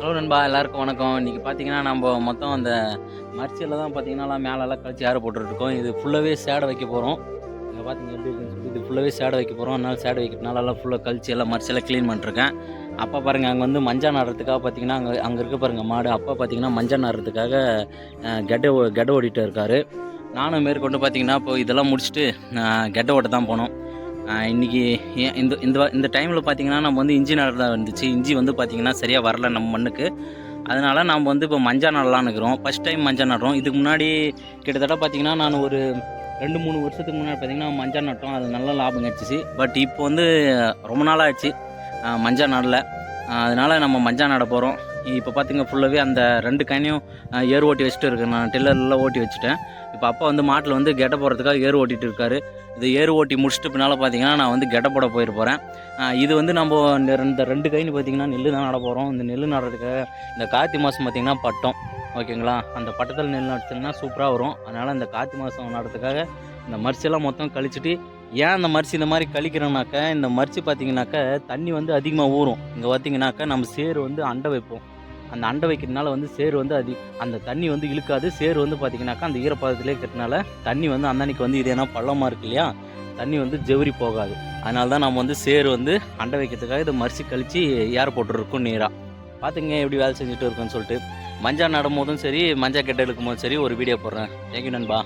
Hello நண்பா எல்லாருக்கும் வணக்கம். இன்றைக்கி பார்த்தீங்கன்னா நம்ம மொத்தம் அந்த மர்ச்சியில் தான் பார்த்தீங்கன்னா மேலெல்லாம் கழிச்சு ஏற போட்டுருக்கோம் இது ஃபுல்லாகவே சேடை வைக்க போகிறோம் இங்கே பார்த்தீங்க எப்படி இருக்குன்னு இது ஃபுல்லாகவே சேடை வைக்க போகிறோம் அதனால சேடை வைக்கிறதுனால எல்லாம் ஃபுல்லாக கழிச்சு எல்லாம் மர்ச்சியெல்லாம் க்ளீன் பண்ணிருக்கேன் அப்பா பாருங்கள் அங்கே வந்து மஞ்சள் நடுறதுக்காக பார்த்தீங்கன்னா அங்கே அங்கே இருக்க பாருங்கள் மாடு. அப்பா பார்த்தீங்கன்னா மஞ்சள் நடுறதுக்காக கெட்ட கெட்டை ஓ- ஓடிட்டு இருக்காரு. நானும் மேற்கொண்டு பார்த்தீங்கன்னா இப்போ இதெல்லாம் முடிச்சுட்டு கெட்ட கெட்டை ஓட்ட தான் போனோம். இன்றைக்கி ஏன் இந்த இந்த இந்த டைமில் பார்த்திங்கன்னா நம்ம வந்து இஞ்சி நட தான் வந்துச்சு இஞ்சி வந்து பார்த்திங்கன்னா சரியாக வரல நம்ம மண்ணுக்கு. அதனால் நாம் வந்து இப்போ மஞ்சள் நடலான்னு இருக்கிறோம். ஃபஸ்ட் டைம் மஞ்சள் நடுறோம். இதுக்கு முன்னாடி கிட்டத்தட்ட பார்த்தீங்கன்னா நான் ஒரு ரெண்டு மூணு வருஷத்துக்கு முன்னாடி பார்த்திங்கன்னா மஞ்சள் நட்டோம் அது நல்ல லாபம் கிடச்சிச்சு. பட் இப்போ வந்து ரொம்ப நாளாகிடுச்சு மஞ்சள் நடலை. அதனால் நம்ம மஞ்சள் நட போகிறோம் இப்போ பார்த்திங்க ஃபுல்லாகவே அந்த ரெண்டு கனியும் ஏர் ஓட்டி வச்சுட்டு இருக்கேன். நான் டில்லர்லாம் ஓட்டி வச்சுட்டேன். இப்போ அப்பா வந்து மாட்டில் வந்து கெட்ட போகிறதுக்காக ஏர் ஓட்டிகிட்டு இருக்காரு. இது ஏர் ஓட்டி முடிச்சுட்டு பின்னால் பார்த்தீங்கன்னா நான் வந்து கெட்ட போட போயிட்டு போகிறேன் இது வந்து நம்ம இந்த ரெண்டு ரெண்டு கைன்னு பார்த்தீங்கன்னா நெல் தான் நட போகிறோம் இந்த நெல் நடுறதுக்காக இந்த கார்த்தி மாதம் பார்த்திங்கன்னா பட்டம். ஓகேங்களா? அந்த பட்டத்தில் நெல் நடிச்சிங்கன்னா சூப்பராக வரும். அதனால் இந்த கார்த்தி மாதம் நடுறதுக்காக இந்த மரிச்செல்லாம் மொத்தம் கழிச்சிட்டு ஏன் அந்த மரிச்சு இந்த மாதிரி கழிக்கிறோம்னாக்கா இந்த மரிச்சு பார்த்தீங்கன்னாக்கா தண்ணி வந்து அதிகமாக ஊறும். இங்கே பார்த்தீங்கன்னாக்கா நம்ம சேர் வந்து அண்டை வைப்போம். அந்த அண்டை வைக்கிறதுனால வந்து சேர் வந்து அதி அந்த தண்ணி வந்து இழுக்காது. சேர் வந்து பார்த்தீங்கன்னாக்கா அந்த ஈரப்பதத்திலே இருக்கிறதுனால தண்ணி வந்து அன்னன்னைக்கு வந்து இது ஏன்னா பள்ளமாக இருக்கு இல்லையா? தண்ணி வந்து ஜெவரி போகாது. அதனால தான் நம்ம வந்து சேர் வந்து அண்டை வைக்கிறதுக்காக இதை மரிச்சு கழித்து ஏர் போட்டுருக்கோம் நீராக பார்த்துங்க எப்படி வேலை செஞ்சுட்டு இருக்கோன்னு சொல்லிட்டு. மஞ்சள் நடும் போதும் சரி மஞ்சள் கெட்ட எடுக்கும் போதும் சரி ஒரு வீடியோ போடுறேன். தேங்க்யூ நண்பா.